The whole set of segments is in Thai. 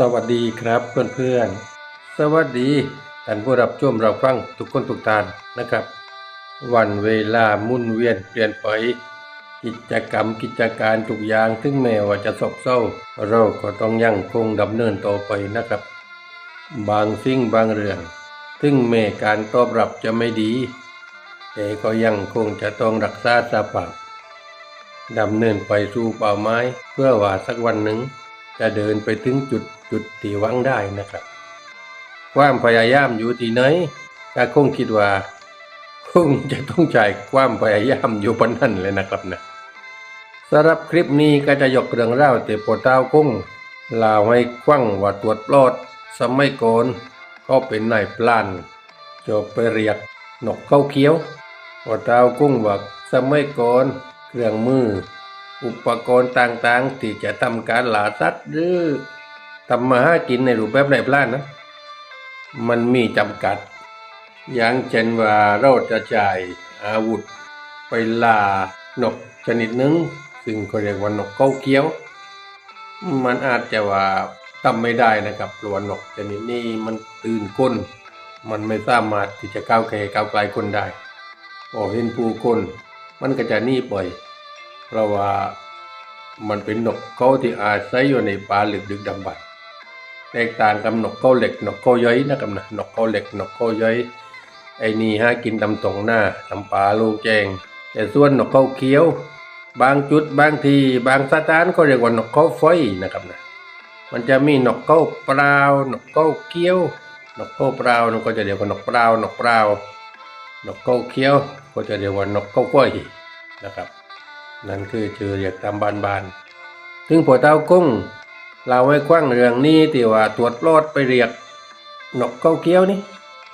สวัสดีครับเพื่อนๆ สวัสดีท่านผู้รับชมเราฟังทุกคนทุกทานนะครับ วันเวลามุ่นเวียนเปลี่ยนไปกิจกรรมกิจการทุกอย่างถึงแม้ว่าจะซบเซาเราก็ต้องยังคงดำเนินต่อไปนะครับ บางสิ่งบางเรื่องถึงแม้การตอบรับจะไม่ดี แต่ก็ยังคงจะต้องรักษาสภาพดำเนินไปสู่เป้าหมายเพื่อว่าสักวันหนึ่งจะเดินไปถึงจุด จุดที่หวังได้นะครับ ความพยายามอยู่ที่ไหนก็คงคิดว่าคงจะต้องใช้ความพยายามอยู่ปนนั้นเลยนะครับนะสำหรับคลิปนี้ก็จะยกเรื่องเล่าเตปโต้ากุ้งล่าให้ควังว่าตรวจปลอด สมัยก่อนก็เป็นนายปลานจบไปเรียกนกเข้าเคี้ยวปโต้ากุ้งว่าสมัยก่อนเครื่องมือ อุปกรณ์ต่างๆ ที่จะทำการหลาสัตว์หรือ ทำมาหากินในรูปแบบไหนพลานนะมันมีจำกัด อย่างเช่นว่าเราจะจ่ายอาวุธ ไปล่านกชนิดหนึ่งซึ่งเขาเรียกว่านกเขาเกี้ยว มันอาจจะว่าทำไม่ได้นะครับเพราะว่านกชนิดนี้มันตื่นก้น มันไม่สามารถที่จะก้าวแก่ก้าวไกลคนได้พอเห็นผู้คนมันก็จะหนีไปเพราะว่ามันเป็นนกเขาที่อาศัยอยู่ในป่าลึกดึกดำบรรพ์ แตกต่างกับนกเขาเหล็กนกเขาย้อยนะครับนะนกเขาเหล็กนกเขาย้อยไอ้นี่หากินตำตรงหน้าตำป่าโลงแจง แต่ส่วนนกเขาเขียว บางจุดบางทีบางสถานก็เรียกว่านกเข้าไฟนะครับนะมันจะมีนกเข้าเปล่านกเขาเขียวนกเข้าเปล่านั่นก็จะเรียกว่านกเปล่านกเปล่านกเขาเขียว ก็จะเรียกว่านกเข้าไฟนะครับ นั่นคือชื่อเรียกตามบานบานๆถึงผัวเต้ากุ้ง เราไว้กว้างเรื่องนี้ที่ว่าตรวจรอดไปเรียกนกเขาเกี้ยวนี่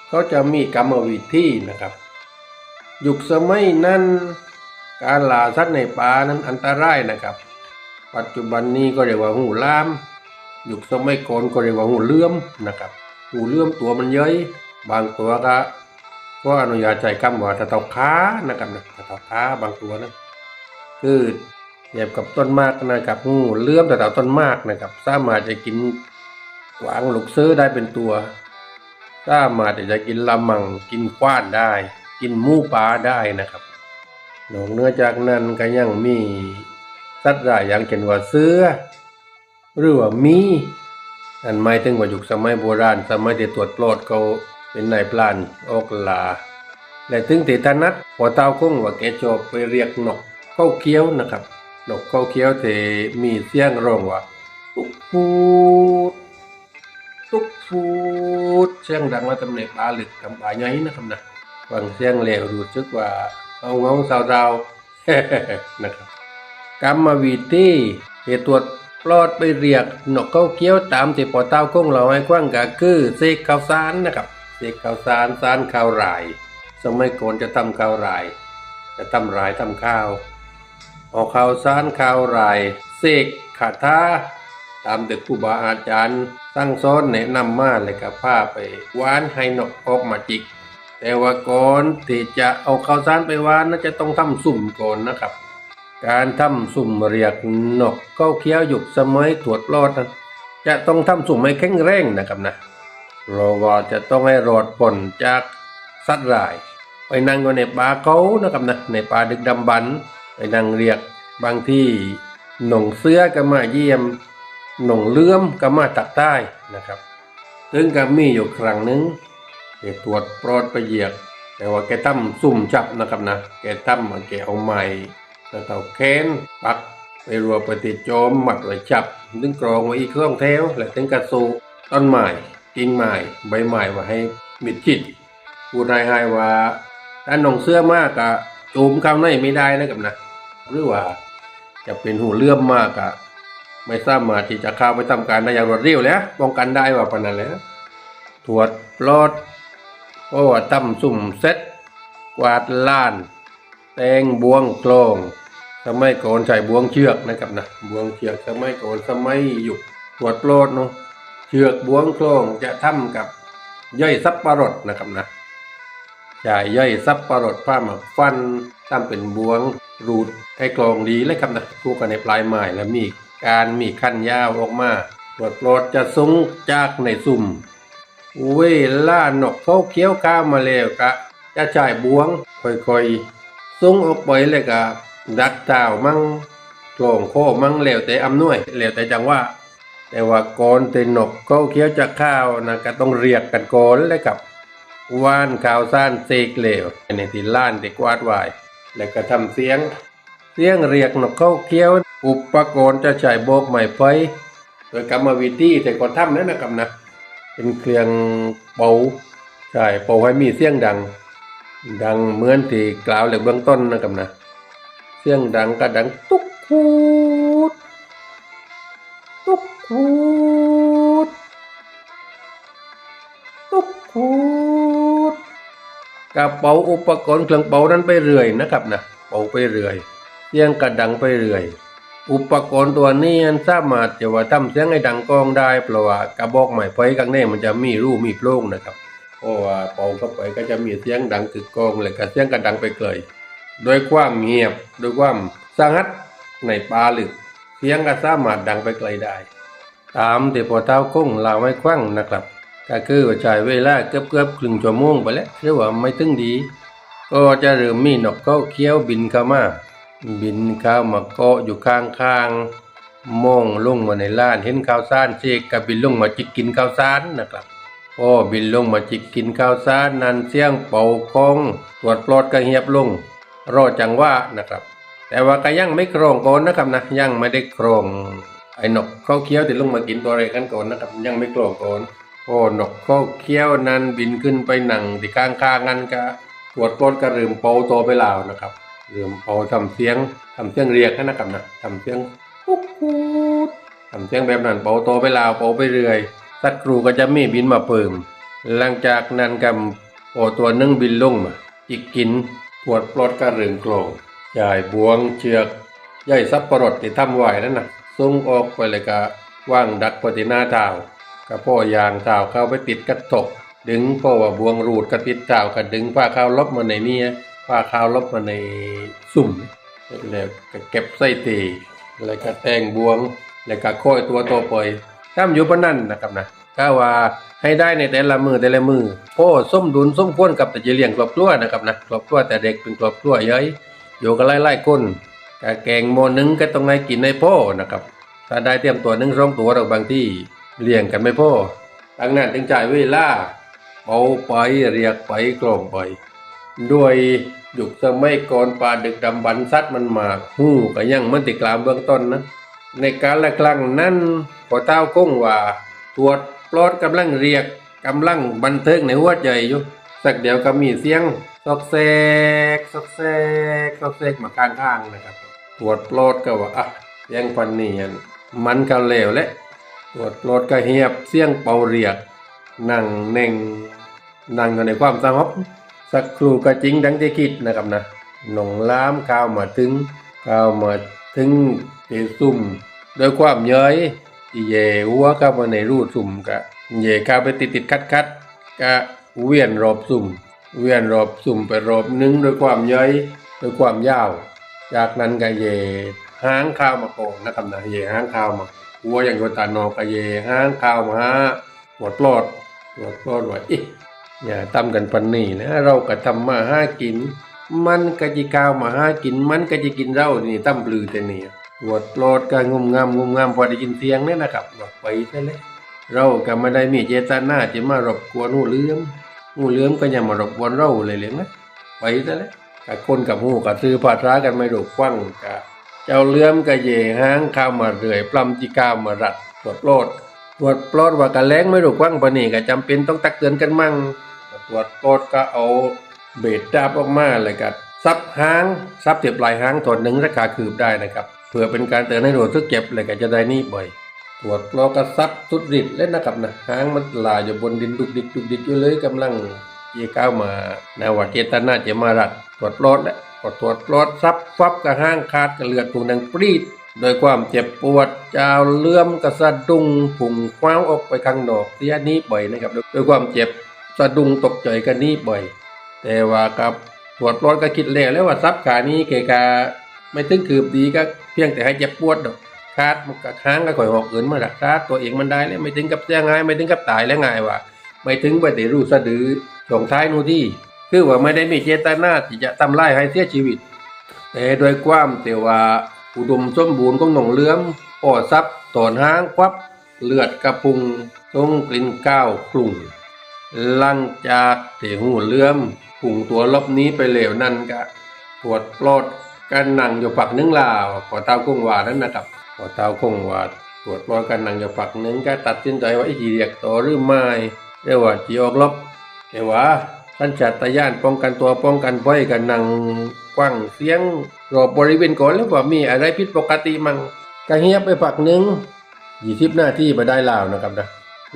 เขาจะมีกรรมวิธีนะครับ ยุคสมัยนั้นการล่าสัตว์ในป่านั้นอันตรายนะครับ ปัจจุบันนี้ก็เรียกว่าหูล่าม ยุคสมัยก่อนก็เรียกว่าหูเลื่อมนะครับ หูเลื่อมตัวมันเย้ยบางตัวก็ก็อนุญาตใช้คำว่าตะเตาค้านะครับนะตะเตาค้าบางตัวนะคือ เทียบกับต้นมากนะครับงูเลื่อมแต่ต่ต้นมากนะครับ สามารถจะกินกวางลูกซื้อได้เป็นตัว สามารถจะกินลำมังกินควานได้ กินมูปลาได้นะครับนอกเหนือจากนั้นก็ยังมีสัตว์รายอย่างเช่นว่าเสือหรือว่ามีอันหมายถึงว่ายุคสมัยโบราณ สมัยที่ตรวจปลอดเขาเป็นนายพลานออกลาและถึงที่ถนัดพอเต้าคงว่าแกชอบไปเรียกนกเข้าเคี้ยวนะครับ นกเขาเคี้ยวที่มีเสียงร้องว่าตุกฟูดตุกฟูดเสียงดังมาตำแหน่งปลาหลึกทำปลาใหญ่นะครับนะฟังเสียงแล้วรู้สึกว่าเอาเงาสาวเราๆนะครับกรรมวิธีเหตุตรวจปลอดไปเรียกนกเขาเกี้ยวตามที่ปอเต้าคงเราให้กว้างก็คือเสกข้าวสารนะครับเสกข้าวสารสารข้าวราย สมัยก่อนจะทำข้าวราย จะทำรายทำข้าว เอาข้าวสารข้าวรายเสกคาถาตามเด็กครูบาอาจารย์สั่งสอนแนะนำมาเลยกับผ้าไปวานให้นกออกมาจิก แต่ว่าก่อนที่จะเอาข้าวสารไปวานน่าจะต้องทำสุ่มก่อนนะครับ การทำสุ่มเรียกนกเข้าเคี้ยวหยุกสมัยตรวจรอดนั้นจะต้องทำสุ่มให้แข็งแรงนะครับนะเพราะว่าจะต้องให้รอดพ้นจากสัตว์ร้าย ไปนั่งอยู่ในป่าเขานะครับนะในป่าดึกดำบรรพ์ ไปนั่งเรียกบางที่หน่งเสื้อก็มาเยี่ยมหน่งเลื่อมก็มาตักใต้นะครับถึงกับมีอยู่ครั้งหนึ่งแกตรวจปลอดไปเหยียก แต่ว่าแกตั้มซุ่มจับนะครับนะแกตั้มแกเอาไม้แล้วเต่าแค้นปักไปรัวปติดโจมหมัดไว้จับดึงกรองไว้อีกเครื่องแถวและถึงกระสูต้นไม้กิ่งไม้ใบไม้ไว้ให้มิดจิตพูดให้ว่าถ้าหนองเสื้อมากอะจูมเข้าในไม่ได้นะครับนะ หรือว่าจะเป็นหูเลื่อมมากอะไม่สามารถที่จะเข้าไปทำการได้อย่างรวดเร็วแล้วป้องกันได้ว่าปานนั้นแล้วตรวจปลอดเพราะว่าตั้มสุ่มเซ็ตกวาดล้าน แตงบวงโคลงสมัยก่อนใช้บวงเชือกนะครับนะบวงเชือกสมัยก่อนสมัยยุคตรวจปลอดเนาะเชือกบวงโคลงจะทำกับย่อยซับปะรดนะครับนะ จ่ายย่อยซับปรดผ้าหมักฟันตามเป็นบวง รูดให้กลองดีเลยครับนะคู่กันในปลายไม้แล้วมีการมีขั้นยาวออกมาโดวดปลดจะสูงจากในซุ่มเวล่านกเขาเคี้ยวข้าวมาแล้วกะ จะจ่ายบวงค่อยๆส่งออกไปเลยกะ ดักเจ้ามั่งโกลงโคมั่งแล้วแต่อำนวยแล้วแต่จังว่าแต่ว่าก่อนเตนกเขาเคี้ยวจากข้าวนะก็ต้องเรียกกันก่อนเลยกับ ว่านข่าวซ่านเซกเหลวในที่ล้านที่กวาดไว้แล้วก็ทำเสียง เสียงเรียกนกเข้าเคี้ยว อุปกรณ์จะใช้โบกไม้ไฟโดยกรรมวิธีแต่ก่อนทำนั่นนะครับนะ เป็นเครื่องเป่าใช่เป่าให้มีเสียงดัง ดังเหมือนที่กล่าวเลยเบื้องต้นนะครับนะ เสียงดังก็ดังตุ๊กคูดตุ๊กคูดตุ๊กคูด กระเป๋าอุปกรณ์เครื่องเป่านั้นไปเรื่อยนะครับนะเป่าไปเรื่อยเสียงกระดังไปเรื่อยอุปกรณ์ตัวนี้มันสามารถจะว่าทำเสียงให้ดังกองได้เพราะว่ากระบอกไม้ไฟข้างในมันจะมีรูมีโพรงนะครับเพราะว่าเป่าเข้าไปก็จะมีเสียงดังกึกกองเลยก็เสียงกระดังไปเกยโดยความเงียบโดยความสงัดในป่าลึกเสียงก็สามารถดังไปไกลได้ ตามที่พอเท้าคงเล่าให้ควังนะครับ ก็คือว่าใช้เวลาเกือบเกือบครึ่งชั่วโมงไปแล้วเรียว่าไม่ถึงดี ก็จะเริ่มมีนกเขาเคี้ยวบินเข้ามา บินเข้ามาเกาะอยู่ข้างๆมองลงมาในล้านเห็นข้าวสารเชกก็บินลงมาจิกกินข้าวสารนะครับพอบินลงมาจิกกินข้าวสารนั้นเสียงเป่าคองตรวจปลอดก็เหียบลง รอจังหวะนะครับ แต่ว่าก็ยังไม่โครงก่อนนะครับนะยังไม่ได้โครงไอ้นกเขาเคี้ยวที่ลงมากินตัวอะไรกันก่อนนะครับ ยังไม่โครงก่อน พอนกเขาเคี้ยวนั้นบินขึ้นไปหนังที่ข้างๆกันก็ตรวจปลดก็เริ่มเป่าตัวไปล้วนะครับเริ่มเป่าทำเสียงทำเสียงเรียกนะครับนะทำเสียงปุ๊กปูดทำเสียงแบบนั้นเป่าตัวไปล้วเป่าไปเรื่อยสักครู่ก็จะมีบินมาเพิ่มหลังจากนั้นก็พอตัวนึ่งบินลงมาจิกกินตรวจปลดก็เริ่มโกลงยายบวงเชือกย่อยซับปรดที่ทำไหวนั่นนะส่งออกไปเลยก็ว่างดักปฏิหน้าเท้า ก็พ่อยางเท้าเข้าไปติดกระตก ดึงเพราะว่าบวงรูดกระติดเท้าก็ดึงผ้าขาวลบมาในเนี่ยผ้าขาวลบมาในสุ่มแล้วก็เก็บใส่ตีแล้วก็แต่งบวงแล้วก็ค่อยตัวโตปล่อยทำอยู่ปนนั่นนะครับนะก็ว่าให้ได้ในแต่ละมือแต่ละมือโอ้ส้มดุลส้มพ้นกับแต่จะเลี้ยงครอบครัวนะครับนะครอบครัวแต่เด็กเป็นครอบครัวเย้ยอยู่กันไล่ๆคนกะแกงโมนึงก็ต้องให้กินในพ่อนะครับ ถ้าได้เตรียมตัวหนึ่งสองตัวเราบางที่ เลี้ยงกันไม่พอดังนั้นจึงจ่ายเวลาเอาไปเรียกไปกล่อมไป ด้วยยุคสมัยก่อนป่าดึกดำบรรพ์สัตว์มันมากหู้ก็ยังมันติกลามเบื้องต้นนะ ในการละครั้งนั้นพอเต้าคงว่าตรวจปลอดกำลังเรียกกำลังบันเทิงในหัวใจอยู่สักเดี๋ยวก็มีเสียงซอกแซกซอกแซกซอกแซกมาข้างๆนะครับ ตรวจปลอดก็ว่าอะเสียงพันเนียนมันก็เลวและ ตรวจปลอดก็เหียบเสี่ยงเป่าเรียก นั่งเน่ง นั่งอยู่ในความสงบสักครู่ก็จริงดังที่คิดนะครับนะหนองล้ามข้าวมาถึงข้าวมาถึงเตซุ่มโดยความเย้ยเยหัวเข้ามาในรูสุ่มกะเยเข้าไปติดติดคัดคัดกะเวียนรอบสุ่ม เวียนรอบสุ่มไปรอบนึงโดยความเย้ยโดยความยาว จากนั้นก็เยห้างข้าวมาโกนะครับนะเยห้างข้าวมา หัวอย่างโยตานอกก็เยห้างข้าวมาหาปวดปลอดปวดปลอดว่าอิอย่าทำกันปันนี่นะ เราก็ทำมาห้ากิน มันก็จะข้าวมาห้ากิน มันก็จะกินเรานี่ตั้มปลือแต่เนี่ยปวดปลอดก็งุมงามงุมงามพอได้ยินเสียงเนี่ยนะครับว่าไปซะเลยเราก็ไม่ได้มีเจตนาจะมารบกวนหูเหลื้อมหูเหลื้อมก็ย่ามารบกวนเราเลยเลยนะไปซะเลยกับคนกับหูกับซื้อภาษากันไม่รู้กว้งกะ เจ้าเลื่อมกะเยห้างข้าวมาเรื่อยปลำจิก้าวมารัดตรวจโปรดตรวจโปรดว่ากะแรงไม่รู้กว้างปนี่ก็จำเป็นต้องตักเตือนกันมั่งตรวจโปรดก็เอาเบ็ดดาบออกมาเลยก็ซับหางซับเตียบปลายหางถอดหนึ่งราคาคืบได้นะครับเพื่อเป็นการเตือนให้รู้สึกเจ็บเลยก็จะได้นี่บ่อยตรวจโปรดก็ซับสุดฤทธิ์เล่นนะครับนะหางมันลายอยู่บนดินดุกดิกดุกดิกอยู่เลยกำลังเยี่ยก้าวมานาว่าเจตนาเจมารัดตรวจโปรดแล้ว พอตรวจปลอดซับฟับกระห้างขาดกระเลือดผุงดังปรีดโดยความเจ็บปวดจาวเลื่อมกระสะดุ้งผุ่งคว้าออกไปข้างนอกเสียนี้บ่อยนะครับโดยความเจ็บสะดุ้งตกใจกันนี้บ่อย แต่ว่ากับตรวจปลอดก็คิดแล้วแล้วว่าซับขานี้เกกาไม่ถึงคืบดีก็เพียงแต่ให้เจ็บปวดดอกคาดมันก็ค้างก็ข่อยหอกเอื่นมาละคาดตัวเองมันได้แล้วไม่ถึงกับเสียงายไม่ถึงกับตายแล้วไงวะไม่ถึงไปแต่รู้สะดือส่งท้ายนู่นที่ คือว่าไม่ได้มีเจตนาที่จะทำลายให้เสียชีวิต แต่โดยความแต่ว่าอุดมสมบูรณ์ของหนองเลื้อมปอดซับตอนห้างควับเลือดกระพุงทรงกลิ่นก้าวกลุ่งหลังจากเตหูเลื้อมผุ่งตัวลบนี้ไปเหลวนั่นก็ปวดปลอดกันนั่งอยู่ปักนึงลาวขอเต้าคงว่านั้นนะครับขอเต้าคงว่าตรวจปลอดกันนั่งอยู่ปักนึงก็ตัดสินใจว่าอีเรียกต่อหรือไม่เรียกว่าจีออกลบแต่ว่า ท่านจัตยานป้องกันตัวป้องกันไว้กันนั่งกว้างเสียงรอบบริเวณก่อนแล้วว่ามีอะไรผิดปกติมั่งก็เงียบไปปักหนึ่งยี่สิบนาทีมาได้ลาวนะครับนะ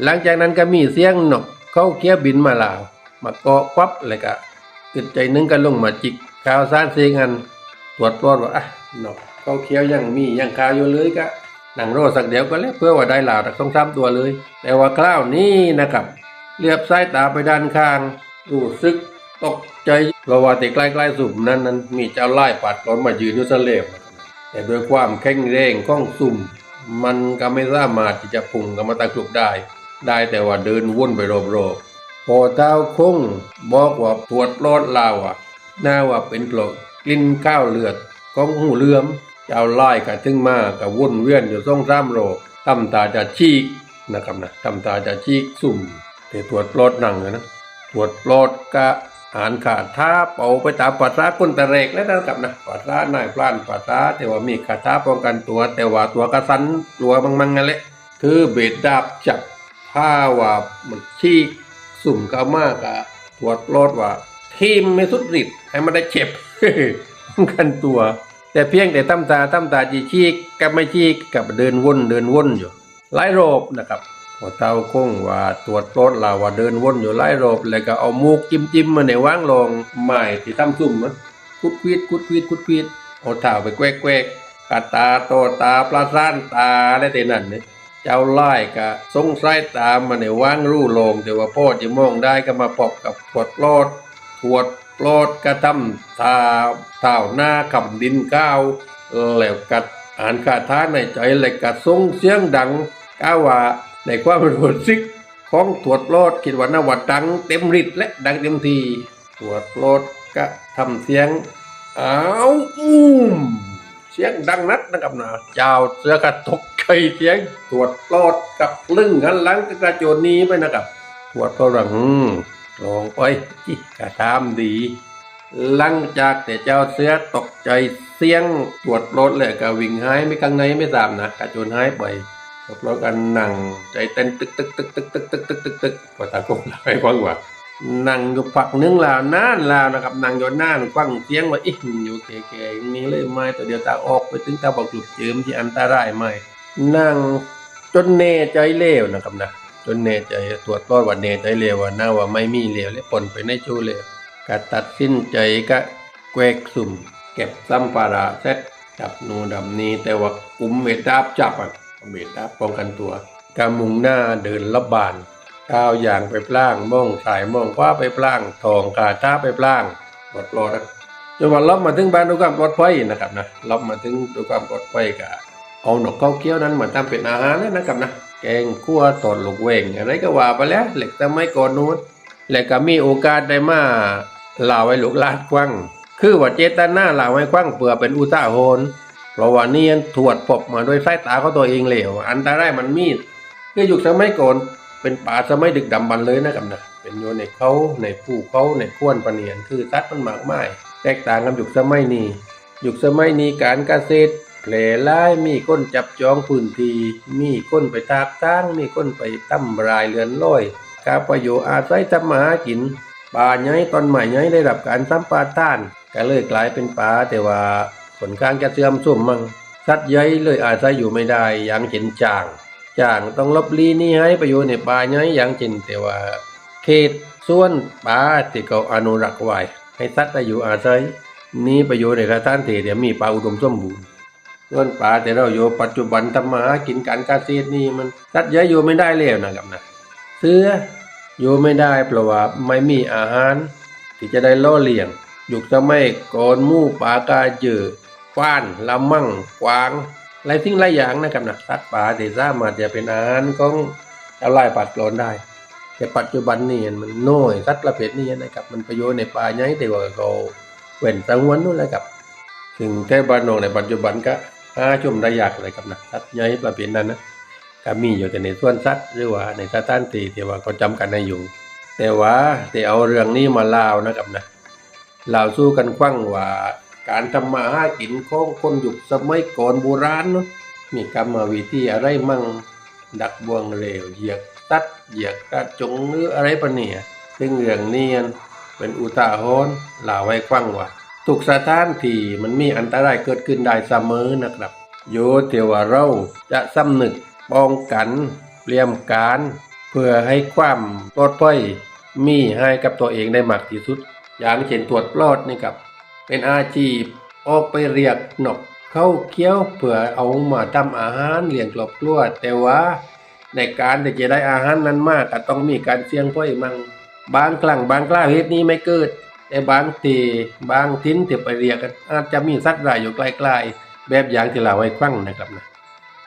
หลังจากนั้นก็มีเสียงนกเข้าเคี้ยวบินมาลาว มาเกาะควับเลยก็อึดใจหนึงก็ลงมาจิกข่าวสารเสียงันตรวจปลอดว่าอะนกเข้าเคี้ยวยังมียังคาอยู่เลยก็นั่งรอสักเดี๋ยวก็แล้วเพื่อว่าได้ลาวจากสองสามตัวเลย แต่ว่าคราวนี้นะครับเลียบสายตาไปด้านข้าง รู้สึกตกใจเพราะว่าที่ใกล้ๆสุ่มนั้นนั้นมีเจ้าไล่ปัดรถมายืนอยู่เสลบแต่ด้วยความแข็งแรงของสุ่ม มันก็ไม่สามารถที่จะพุ่งกับมาตะกรุบได้ ได้แต่ว่าเดินวนไปรอบๆพอเท้าคงบอกว่าปวดรอดลาวอะน่าว่าเป็นโรคกลิ่นข้าวเลือดของหูเลือมเจ้าไล่กัถึงมากับวนเวียนอยู่ซ่องซ้ำโรคตำตาจะชีกนะครับนะตำตาจะชีกสุ่มแต่ตรวจปลอดหนังนะ ตรวจปลอดกะอ่านขาดท้าเป่าไปตามปัสสาวะก้นตะเรกแล้วนะครับนะปัสสานายพลานปัสสาแต่ว่ามีคาถาป้องกันตัว แต่ว่าตัวกระสันตัวบางมังนั่นแหละคือเบ็ดดาบจับผ้าว่ามันชีกสุ่มเข้ามากอะตรวจปลอดว่าทีมไม่สุดฤทธิ์ให้มันได้เจ็บป้องกันตัว แต่เพียงแต่ตั้มตาตั้มตาจีชีกกับไม่ชีกกับเดินวนเดินวนอยู่หลายรอบนะครับ พอเต้าคงว่าตรวจรถเราว่าเดินวนอยู่ไล่รอบแล้วก็เอามูกจิ้มจิ้มมาในว่างลงไม้ที่ทำซุ่มมันคุดควีดคุดควีดคุดควีดเอาเท้าไปแกวกแกวกกะตาโตตาปลาซ่านตาและแต่นั่นเนี่ยเจ้าไล่ก็สงสัยตามมาในว่างรูลงแต่ว่าพ่อจะมองได้ก็มาปอบกับปวดปลอดถวดปลอดกระทำตาเท้าหน้าขำดินก้าวแล้วกัดอ่านคาถาในใจแล้วกัดทรงเสียงดังก้าวว่า ในความรู้สึกของตรวจโลดคิดว่านวัดดังเต็มฤทธิ์และดังเต็มทีตรวจโลดก็ทำเสียงอ้าวอุ้มเสียงดังนัดนะครับนะเจ้าเสือก็ตกใจเสียงตรวจโลดกับลึงหันหลังกระโจนหนี้ไปนะครับตรวจโลดว่าอืมลองไปจิกระทำดี หลังจากแต่เจ้าเสือตกใจเสียงตรวจรถเลยก็วิ่งหายไม่กังไงไม่ทราบนะกระโจนหายไป แล้วกันนั่งใจเต้นตึกตึกตึกตึกตึกตึกตึกตึกตึกภาษากงเล่าให้ฟังว่านั่งอยู่ฝักนึงลาวนานลาวนะครับนั่งอยู่นานฟังเสียงว่าอีอยู่แก่ๆอย่างนี้เลยไม่ตัวเดียวตาออกไปถึงตาบอกหลุดเจิมที่อันตรายไหมนั่งจนเนใจเลวนะครับนะจนเนใจตรวจรอดว่าเนใจเลวว่าน่าว่าไม่มีเลวและปนไปในชูเลวก็ตัดสิ้นใจก็แกวกสุ่ม เก็บสัมภาระเสร็จจับนูดำนี้แต่ว่ากุมเมดาบจับอะ เบตาป้องกันตัวกามุงหน้าเดินลับบานก้าวอย่างไปพล่างม่องสายม่องขว้าไปพล่างทองกาท้าไปพล่างปลอดปลอดนะจนวันลับมาถึงบ้านด้วยความปลอดภัยนะครับนะลับมาถึงด้วยความปลอดภัยกะเอาหนกเข้าเกี้ยวนั้นมาทำเป็นอาหารเลยนะครับนะแกงคั่วตอนลูกเวงอะไรก็ว่าไปแล้วเหล็กแต่ไม่ก่อนนู้นและก็มีโอกาสได้มาลาไว้ลูกลานกว้างคือว่าเจตนาลาไว้กว้างเพื่อเป็นอุทาหรณ์ เพราะว่านี่ถวดพบมาด้วยสายตาเขาตัวเองเหลวอันตรายมันมีดคือยุคสมัยก่อนเป็นป่าสมัยดึกดำบรรพ์เลยนะครับนะเป็นโยนในเขาในผู้เขาในข้วนปะเนียนคือตัดมันหมากไม้แตกต่างกับยุคสมัยนี้ยุคสมัยนี้การเกษตรแผลร้ายมีก้นจับจองพื้นที่มีก้นไปทาบตั้งมีก้นไปตั้มรายเรือนร้อยกาประโยชน์อาศัยทำมาหากินป่าใหญ่ต้นไม้ใหญ่ได้รับการสัมปาทานก็เลยกลายเป็นป่าแต่ว่า ผลข้างจะเสื่อมสุ่มมั่งสัตว์ใหญ่เลยอาศัยอยู่ไม่ได้อย่างเช่นจางจางต้องลบลีนี่ให้ไปอยู่ในป่าใหญ่อย่างเช่นแต่ว่า เขตส่วนป่าที่เขาอนุรักษ์ไว้ให้สัตว์ได้อยู่อาศัยนี่ไปอยู่ในสถานที่ที่มีป่าอุดมสมบูรณ์ส่วนป่าแต่เราอยู่ปัจจุบันทำมาหากินการเกษตรนี่มันสัตว์ใหญ่อยู่ไม่ได้แล้วนะครับนะเสืออยู่ไม่ได้เพราะว่าไม่มีอาหาร ที่จะได้ล่อเลี้ยงยุคสมัยก่อนมู่ป่ากาเจอ ฟ้านละมั่งกวางหลายสิ่งหลายอย่างนะครับนะสัตว์ป่าที่ามาจะเป็นอาหารของเจ้าลายปัดกลอนได้ แต่ปัจจุบันนี่มันน้อยสัตว์ประเภทนี้นะครับ มันไปอยู่ในป่าใหญ่แต่ว่าเขาเว้นสงวนนู่นแหละครับซึ่งแค่บ้านนอกในปัจจุบันก็หาชมได้ยากเลยครับนะสัตว์ใหญ่ประเภทนั้นนะก็มีอยู่แต่ในส่วนสัตว์หรือว่าในสถานที่ที่ว่าเขาจำกันให้อยู่ แต่ว่าที่เอาเรื่องนี้มาเล่านะครับนะเล่าสู้กันควั้งว่า การทำมาหากินของคนยุคสมัยก่อนโบราณเนาะมีกรรมวิธีอะไรมั่งดักบวงเหลวเหยียกตัดเหยียกกระจงหรืออะไรปะเนี่ยซึ่งเรื่องนี้เป็นอุทาหรณ์ล่าไว้ควั้งว่าทุกสถานที่มันมีอันตรายเกิดขึ้นได้เสมอนะครับ โยเทวาเราจะสำนึกป้องกันเตรียมการ เพื่อให้ความปลอดภัยมีให้กับตัวเองได้มากที่สุด อย่างเช่นตรวจปลอดนี่ครับ เป็นอาชีพออกไปเรียกนกเข้าเคี้ยวเพื่อเอามาทำอาหารเลี้ยงครอบครัวแต่ว่าในการที่จะได้อาหารนั้นมากก็ต้องมีการเสี่ยงพ่อยมังบางครั้งบางกล้าเหตุนี้ไม่เกิด แต่บางทีบางทิ้นที่ไปเรียกกันอาจจะมีสัตว์รายอยู่ใกล้ๆแบบอย่างที่เราไว้ครั้งนะครับนะ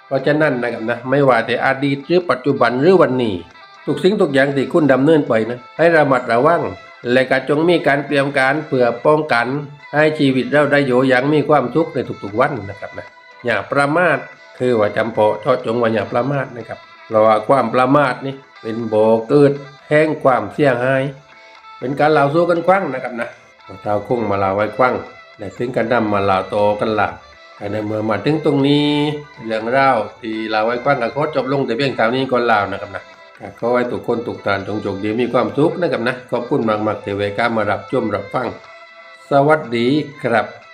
เพราะฉะนั้นนะครับนะไม่ว่าแต่อดีตหรือปัจจุบันหรือวันนี้ทุกสิ่งทุกอย่างที่คุณดำเนินไปนะให้ระมัดระวังและก็จงมีการเตรียมการเพื่อป้องกัน ให้ชีวิตเราได้อยู่อย่างมีความสุกข์ในทุกๆวันนะครับนะอย่าประมาทคือว่าจำเพาะทอดจงว่าอย่าประมาทนะครับเพราะว่าความประมาทนี่เป็นโบ่อเกิดแห่งความเสียหาย เป็นการเล่าสู้กันครั้งนะครับนะเท้าคงมาเล่าไว้ครั้งและถึงกันนำมาเล่าโตกันหลับแต่ในเมื่อมาถึงตรงนี้ เรื่องเล่าที่เล่าไว้ครั้งก็ขอจบลงแต่เพียงเท่านี้ก่อนเล่านะครับนะก็ขอให้ทุกคนทุกท่านจงโชคดีมีความสุขนะครับนะขอบคุณมากๆที่เวกามารับชมรับฟัง สวัสดีครับ